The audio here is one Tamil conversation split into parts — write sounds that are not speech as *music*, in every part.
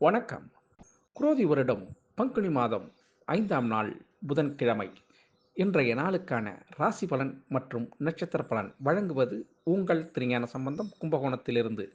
வணக்கம். குரோதி வருடம் பங்குனி மாதம் ஐந்தாம் நாள் புதன்கிழமை. இன்றைய நாளுக்கான ராசி பலன் மற்றும் நட்சத்திர பலன் வழங்குவது உங்கள் திருஞான சம்பந்தம் கும்பகோணத்திலிருந்து.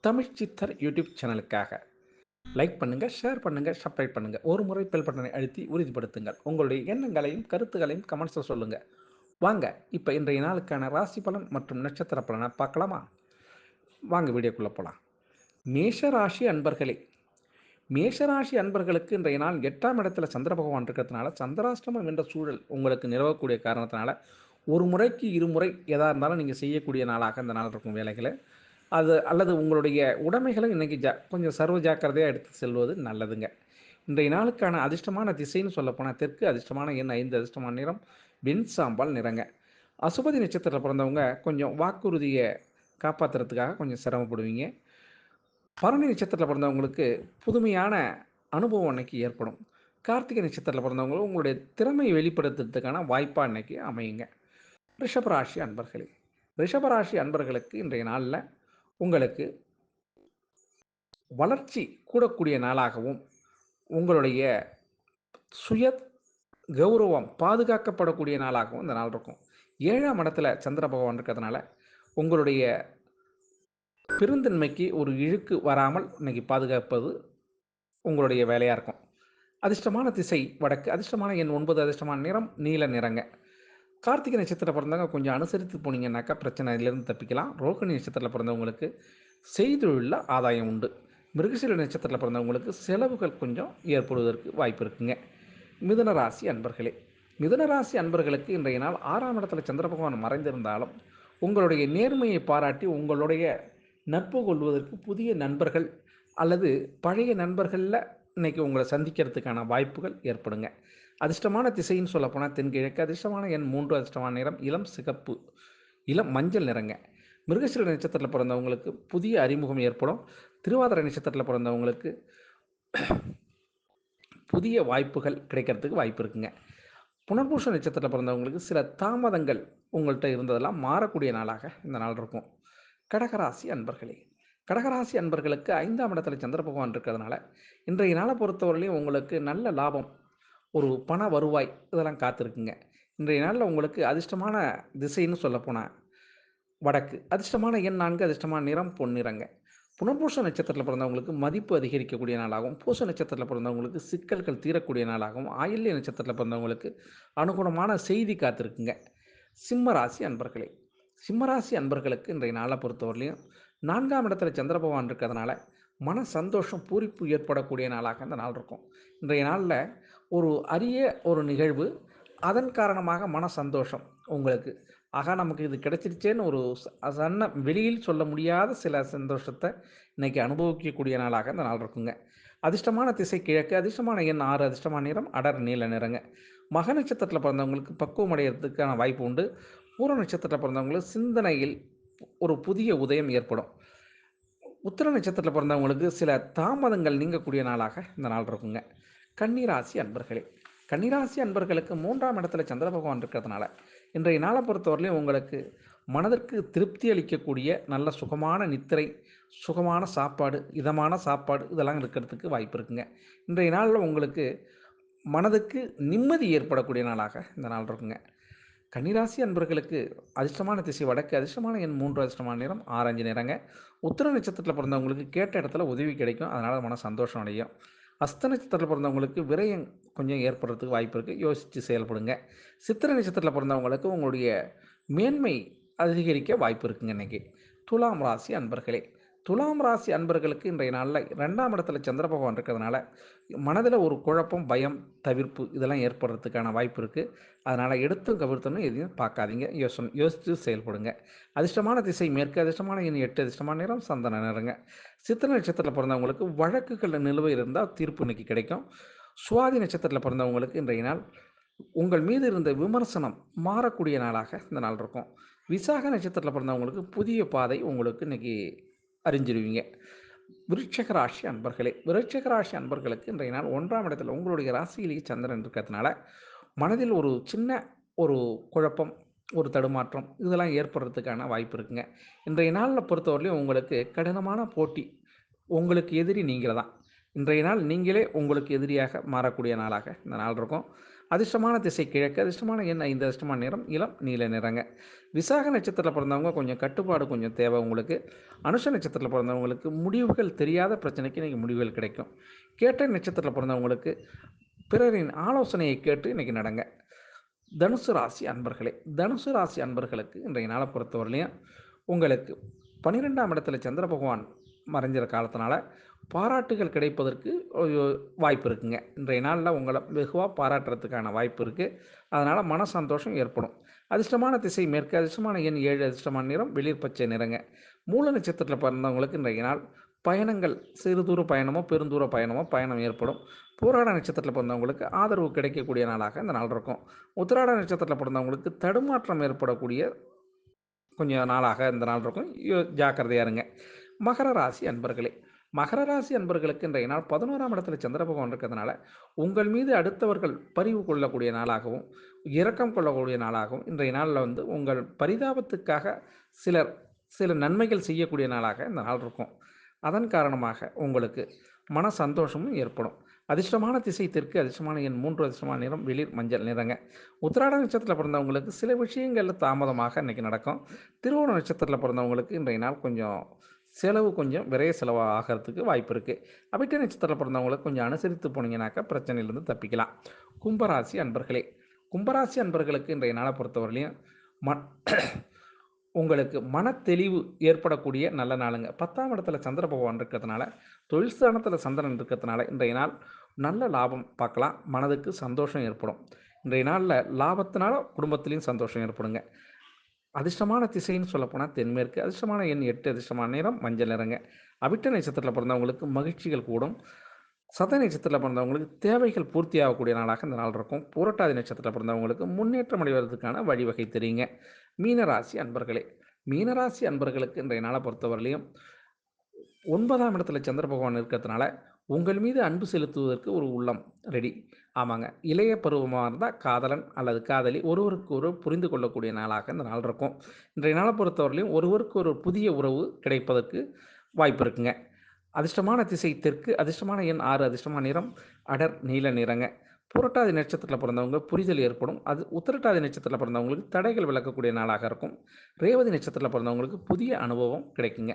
தமிழ் சித்தர் யூடியூப் சேனலுக்காக. லைக் பண்ணுங்க ஷேர் பண்ணுங்க சப்ஸ்கிரைப் பண்ணுங்க. ஒரு முறை பெல் பட்டனை அழுத்தி உறுதிப்படுத்துங்கள். உங்களுடைய எண்ணங்களையும் கருத்துகளையும் கமெண்ட்ஸில் சொல்லுங்க. வாங்க இப்போ இன்றைய நாளுக்கான ராசி பலன் மற்றும் நட்சத்திர பலனை பார்க்கலாமா? வாங்க வீடியோக்குள்ளே போகலாம் மேஷ ராசி அன்பர்களே மேஷராசி அன்பர்களுக்கு இன்றைய நாள் எட்டாம் இடத்துல சந்திர பகவான் இருக்கிறதுனால சந்திராஷ்டமம் என்ற சூழல் உங்களுக்கு நிலவக்கூடிய காரணத்தினால ஒரு முறைக்கு இருமுறை எதாக இருந்தாலும் நீங்கள் செய்யக்கூடிய நாளாக இந்த நாள் இருக்கும் வேலைகளை. அது அல்லது உங்களுடைய உடைமைகளை இன்றைக்கி ஜா கொஞ்சம் சர்வ ஜாக்கிரதையாக எடுத்து செல்வது நல்லதுங்க. இன்றைய நாளுக்கான அதிர்ஷ்டமான திசைன்னு சொல்லப்போனால் தெற்கு அதிர்ஷ்டமான எண் ஐந்து அதிர்ஷ்டமான நிறம் வெண் சாம்பால் நிறங்க. அசுபதி நட்சத்திரத்தில் பிறந்தவங்க கொஞ்சம் வாக்குறுதியை காப்பாற்றுறதுக்காக கொஞ்சம் சிரமப்படுவீங்க. பரணி நட்சத்திரத்தில் பிறந்தவங்களுக்கு புதுமையான அனுபவம் அன்னைக்கு ஏற்படும். கார்த்திகை நட்சத்திரத்தில் பிறந்தவங்களும் உங்களுடைய திறமையை வெளிப்படுத்துறதுக்கான வாய்ப்பாக அன்னைக்கு அமையுங்க. ரிஷபராசி அன்பர்களே ரிஷபராசி அன்பர்களுக்கு இன்றைய நாளில் உங்களுக்கு வளர்ச்சி கூடக்கூடிய நாளாகவும் உங்களுடைய சுய கௌரவம் பாதுகாக்கப்படக்கூடிய நாளாகவும் இந்த நாள் இருக்கும். ஏழாம் இடத்துல சந்திர பகவான் இருக்கிறதுனால உங்களுடைய பெருந்தன்மைக்கு ஒரு இழுக்கு வராமல் இன்னைக்கு பாதுகாப்பது உங்களுடைய வேலையாக இருக்கும். அதிர்ஷ்டமான திசை வடக்கு அதிர்ஷ்டமான எண் ஒன்பது அதிர்ஷ்டமான நிறம் நீல நிறங்க. கார்த்திகை நட்சத்திரத்தில் பிறந்தவங்க கொஞ்சம் அனுசரித்து போனீங்கன்னாக்கா பிரச்சனையிலேருந்து தப்பிக்கலாம். ரோகிணி நட்சத்திரத்தில் பிறந்தவங்களுக்கு செய்தொழிலில் ஆதாயம் உண்டு. மிருகசீல நட்சத்திரத்தில் பிறந்தவங்களுக்கு செலவுகள் கொஞ்சம் ஏற்படுவதற்கு வாய்ப்பு இருக்குங்க. மிதுன ராசி அன்பர்களே மிதுன ராசி அன்பர்களுக்கு இன்றைய நாள் ஆறாம் இடத்துல சந்திர பகவான் மறைந்திருந்தாலும் உங்களுடைய நேர்மையை பாராட்டி உங்களுடைய நட்பு கொள்வதற்கு புதிய நண்பர்கள் அல்லது பழைய நண்பர்களில் இன்னைக்கு உங்களை சந்திக்கிறதுக்கான வாய்ப்புகள் ஏற்படுங்க. அதிர்ஷ்டமான திசைன்னு சொல்லப்போனால் தென்கிழக்கு அதிர்ஷ்டமான எண் மூன்று அதிர்ஷ்டமான நிறம் இளம் சிகப்பு இளம் மஞ்சள் நிறங்க. மிருகசீர நட்சத்திரத்தில் பிறந்தவங்களுக்கு புதிய அறிமுகம் ஏற்படும். திருவாதிரை நட்சத்திரத்தில் பிறந்தவங்களுக்கு புதிய வாய்ப்புகள் கிடைக்கிறதுக்கு வாய்ப்பு இருக்குங்க. புனர்பூஷ நட்சத்திரத்தில் பிறந்தவங்களுக்கு சில தாமதங்கள் உங்கள்கிட்ட இருந்ததெல்லாம் மாறக்கூடிய நாளாக இந்த நாள் இருக்கும். கடகராசி அன்பர்களே. கடகராசி அன்பர்களுக்கு ஐந்தாம் இடத்துல சந்திர பகவான் இருக்கிறதுனால இன்றைய நாளை பொறுத்தவரையிலையும் உங்களுக்கு நல்ல லாபம் ஒரு பண வருவாய் இதெல்லாம் காத்திருக்குங்க. இன்றைய நாளில் உங்களுக்கு அதிர்ஷ்டமான திசைன்னு சொல்லப்போனால் வடக்கு. அதிர்ஷ்டமான எண் நான்கு அதிர்ஷ்டமான நிறம் பொன்னிறங்க. புனர்பூச நட்சத்திரத்தில் பிறந்தவங்களுக்கு மதிப்பு அதிகரிக்கக்கூடிய நாளாகவும் பூச நட்சத்திரத்தில் பிறந்தவங்களுக்கு சிக்கல்கள் தீரக்கூடிய நாளாகவும் ஆயில்ய நட்சத்திரத்தில் பிறந்தவங்களுக்கு அனுகூலமான செய்தி காத்திருக்குங்க. சிம்ம ராசி அன்பர்களே. சிம்மராசி அன்பர்களுக்கு இன்றைய நாளை பொறுத்தவரையிலையும் நான்காம் இடத்துல சந்திரபகவான் இருக்கிறதுனால மன சந்தோஷம் பூரிப்பு ஏற்படக்கூடிய நாளாக இந்த நாள் இருக்கும். இன்றைய நாளில் ஒரு அரிய ஒரு நிகழ்வு அதன் காரணமாக மன சந்தோஷம் உங்களுக்கு. ஆகா நமக்கு இது கிடைச்சிருச்சேன்னு ஒரு சன்ன வெளியில் சொல்ல முடியாத சில சந்தோஷத்தை இன்னைக்கு அனுபவிக்கக்கூடிய நாளாக இந்த நாள் இருக்குங்க. அதிர்ஷ்டமான திசை கிழக்கு அதிர்ஷ்டமான எண் ஆறு அதிர்ஷ்டமான நிறம் அடர் நீல நிறங்க. மக நட்சத்திரத்தில் பிறந்தவங்களுக்கு பக்குவம் அடையிறதுக்கான வாய்ப்பு உண்டு. பூர நட்சத்திரத்தில் பிறந்தவங்களுக்கு சிந்தனையில் ஒரு புதிய உதயம் ஏற்படும். உத்திர நட்சத்திரத்தில் பிறந்தவங்களுக்கு சில தாமதங்கள் நீங்கக்கூடிய நாளாக இந்த நாள் இருக்குங்க. கன்னிராசி அன்பர்களே கன்னிராசி அன்பர்களுக்கு மூன்றாம் இடத்துல சந்திர பகவான் இருக்கிறதுனால இன்றைய நாளை பொறுத்தவரையிலையும் உங்களுக்கு மனதிற்கு திருப்தி அளிக்கக்கூடிய நல்ல சுகமான நித்திரை சுகமான சாப்பாடு இதமான சாப்பாடு இதெல்லாம் இருக்கிறதுக்கு வாய்ப்பு இருக்குங்க. இன்றைய நாளில் உங்களுக்கு மனதுக்கு நிம்மதி ஏற்படக்கூடிய நாளாக இந்த நாள் இருக்குங்க. கன்னிராசி அன்பர்களுக்கு அதிர்ஷ்டமான திசை வடக்கு அதிர்ஷ்டமான எண் மூன்று அதிர்ஷ்டமான நேரம் ஆரஞ்சு நேரங்க உத்திர நட்சத்திரத்தில் பிறந்தவங்களுக்கு கேட்ட இடத்துல உதவி கிடைக்கும். அதனால் மன சந்தோஷம் அடையும். அஸ்த நட்சத்திரத்தில் பிறந்தவங்களுக்கு விரயம் கொஞ்சம் ஏற்படுறதுக்கு வாய்ப்பு இருக்குது யோசித்து செயல்படுங்க. சித்திர நட்சத்திரத்தில் பிறந்தவங்களுக்கு உங்களுடைய மேன்மை அதிகரிக்க வாய்ப்பு இருக்குங்க இன்றைக்கி துலாம் ராசி அன்பர்களே துலாம் ராசி அன்பர்களுக்கு இன்றைய நாளில் ரெண்டாம் இடத்துல சந்திர பகவான் இருக்கிறதுனால மனதில் ஒரு குழப்பம் பயம் தவிர்ப்பு இதெல்லாம் ஏற்படுறதுக்கான வாய்ப்பு இருக்குது அதனால் எடுத்தும் கவிர்த்தனும் எதையும் பார்க்காதீங்க. யோசனை யோசித்து செயல்படுங்க. அதிர்ஷ்டமான திசை மேற்கு அதிர்ஷ்டமான இனி எட்டு அதிர்ஷ்டமான நேரம் சந்தன நேரங்க சித்திர நட்சத்திரத்தில் பிறந்தவங்களுக்கு வழக்குகளில் நிலுவை இருந்தால் தீர்ப்பு இன்னைக்கு கிடைக்கும். சுவாதி நட்சத்திரத்தில் பிறந்தவங்களுக்கு இன்றைய நாள் உங்கள் மீது இருந்த விமர்சனம் மாறக்கூடிய நாளாக இந்த நாள் இருக்கும். விசாக நட்சத்திரத்தில் பிறந்தவங்களுக்கு புதிய பாதை உங்களுக்கு இன்னைக்கு அறிஞ்சிருவீங்க. விருட்சக ராசி அன்பர்களே விருட்சக ராசி அன்பர்களுக்கு இன்றைய நாள் ஒன்றாம் இடத்துல உங்களுடைய ராசியிலேயே சந்திரன் இருக்கிறதுனால மனதில் ஒரு சின்ன ஒரு குழப்பம் ஒரு தடுமாற்றம் இதெல்லாம் ஏற்படுறதுக்கான வாய்ப்பு இருக்குங்க. இன்றைய நாளில் பொறுத்தவரையிலையும் உங்களுக்கு கடினமான போட்டி உங்களுக்கு எதிரி நீங்கள் தான் இன்றைய நாள் நீங்களே உங்களுக்கு எதிரியாக மாறக்கூடிய நாளாக இந்த நாள் இருக்கும். அதிர்ஷ்டமான திசை கிழக்கு அதிர்ஷ்டமான எண்ணெய் இந்த அதிர்ஷ்டமான நிறம் இளம் நீல நிறங்க. விசாக நட்சத்திரத்தில் பிறந்தவங்க கொஞ்சம் கட்டுப்பாடு கொஞ்சம் தேவை உங்களுக்கு. அனுஷ நட்சத்திரத்தில் பிறந்தவங்களுக்கு முடிவுகள் தெரியாத பிரச்சனைக்கு இன்றைக்கி முடிவுகள் கிடைக்கும். கேட்ட நட்சத்திரத்தில் பிறந்தவங்களுக்கு பிறரின் ஆலோசனையை கேட்டு இன்றைக்கி நடங்க. தனுசு ராசி அன்பர்களே தனுசு ராசி அன்பர்களுக்கு இன்றைய நாளை பொறுத்தவரையிலையும் உங்களுக்கு பன்னிரெண்டாம் இடத்துல சந்திர பகவான் மறைஞ்சிற காலத்தினால பாராட்டுகள் கிடைப்பதற்கு வாய்ப்பு இருக்குங்க. இன்றைய நாளில் உங்களை வெகுவாக பாராட்டுறதுக்கான வாய்ப்பு இருக்குது அதனால் மன சந்தோஷம் ஏற்படும். அதிர்ஷ்டமான திசை மேற்கு அதிர்ஷ்டமான எண் ஏழு அதிர்ஷ்டமான நிறம் வெளிர் பச்சை நிறங்க. மூல நட்சத்திரத்தில் பிறந்தவங்களுக்கு இன்றைய நாள் பயணங்கள் சிறு தூர பயணமோ பெருந்தூர பயணமோ பயணம் ஏற்படும். பூராட நட்சத்திரத்தில் பிறந்தவங்களுக்கு ஆதரவு கிடைக்கக்கூடிய நாளாக இந்த நாள் இருக்கும். உத்திராட நட்சத்திரத்தில் பிறந்தவங்களுக்கு தடுமாற்றம் ஏற்படக்கூடிய கொஞ்சம் நாளாக இந்த நாள் இருக்கும். ஜாக்கிரதையாக இருங்க. மகர ராசி அன்பர்களே மகர ராசி அன்பர்களுக்கு இன்றைய நாள் பதினோராம் இடத்துல சந்திர பகவான் இருக்கிறதுனால உங்கள் மீது அடுத்தவர்கள் பரிவு கொள்ளக்கூடிய நாளாகவும் இரக்கம் கொள்ளக்கூடிய நாளாகவும் இன்றைய நாளில் வந்து உங்கள் பரிதாபத்துக்காக சிலர் சில நன்மைகள் செய்யக்கூடிய நாளாக இந்த நாள் இருக்கும். அதன் காரணமாக உங்களுக்கு மன சந்தோஷமும் ஏற்படும். அதிர்ஷ்டமான திசை தெற்கு அதிர்ஷ்டமான எண் மூன்று அதிர்ஷ்டமான நிறம் வெளிர் மஞ்சள் நிறங்க. உத்திராட நட்சத்திரத்தில் பிறந்தவங்களுக்கு சில விஷயங்களில் தாமதமாக இன்னைக்கு நடக்கும். திருவோண நட்சத்திரத்தில் பிறந்தவங்களுக்கு இன்றைய நாள் கொஞ்சம் செலவு கொஞ்சம் விரைய செலவாக ஆகிறதுக்கு வாய்ப்பு இருக்குது அபிட்ட நட்சத்திரத்தில் பிறந்தவங்களுக்கு கொஞ்சம் அனுசரித்து போனீங்கன்னாக்கா பிரச்சனையிலேருந்து தப்பிக்கலாம். கும்பராசி அன்பர்களே கும்பராசி அன்பர்களுக்கு இன்றைய நாளை பொறுத்தவரையிலையும் ம *clears throat* உங்களுக்கு மனத்தெளிவு ஏற்படக்கூடிய நல்ல நாளுங்க. பத்தாம் இடத்துல சந்திர பகவான் இருக்கிறதுனால தொழில் ஸ்தானத்தில் சந்திரன் இருக்கிறதுனால இன்றைய நாள் நல்ல லாபம் பார்க்கலாம். மனதுக்கு சந்தோஷம் ஏற்படும். இன்றைய நாளில் லாபத்தினால குடும்பத்திலையும் சந்தோஷம் ஏற்படுங்க. அதிர்ஷ்டமான திசைன்னு சொல்லப்போனால் தென்மேற்கு அதிர்ஷ்டமான எண் எட்டு அதிர்ஷ்டமான நிறம் மஞ்சள் நிறங்க. அவிட்ட நட்சத்திரத்தில் பிறந்தவங்களுக்கு மகிழ்ச்சிகள் கூடும். சத நட்சத்திரத்தில் பிறந்தவங்களுக்கு தேவைகள் பூர்த்தி ஆகக்கூடிய நாளாக இந்த நாள் இருக்கும். புரட்டாதி நட்சத்திரத்தில் பிறந்தவங்களுக்கு முன்னேற்றம் அடைவதற்கான வழிவகை தெரியுங்க. மீனராசி அன்பர்களே மீனராசி அன்பர்களுக்கு இன்றைய நாளை பொறுத்தவரையிலையும் ஒன்பதாம் இடத்துல சந்திர பகவான் இருக்கிறதுனால உங்கள் மீது அன்பு செலுத்துவதற்கு ஒரு உள்ளம் ரெடி. ஆமாங்க. இளைய பருவமாக இருந்தால் காதலன் அல்லது காதலி ஒருவருக்கு ஒரு புரிந்து கொள்ளக்கூடிய நாளாக இந்த நாள் இருக்கும். இன்றைய நாளை பொறுத்தவரையிலையும் ஒருவருக்கு ஒரு புதிய உறவு கிடைப்பதற்கு வாய்ப்பு இருக்குங்க. அதிர்ஷ்டமான திசை தெற்கு அதிர்ஷ்டமான எண் ஆறு அதிர்ஷ்டமான நிறம் அடர் நீல நிறங்க. புரட்டாதி நட்சத்திரத்தில் பிறந்தவங்க புரிதல் ஏற்படும். அது உத்திரட்டாதி நட்சத்திரத்தில் பிறந்தவங்களுக்கு தடைகள் விளக்கக்கூடிய நாளாக இருக்கும். ரேவதி நட்சத்திரத்தில் பிறந்தவங்களுக்கு புதிய அனுபவம் கிடைக்குங்க.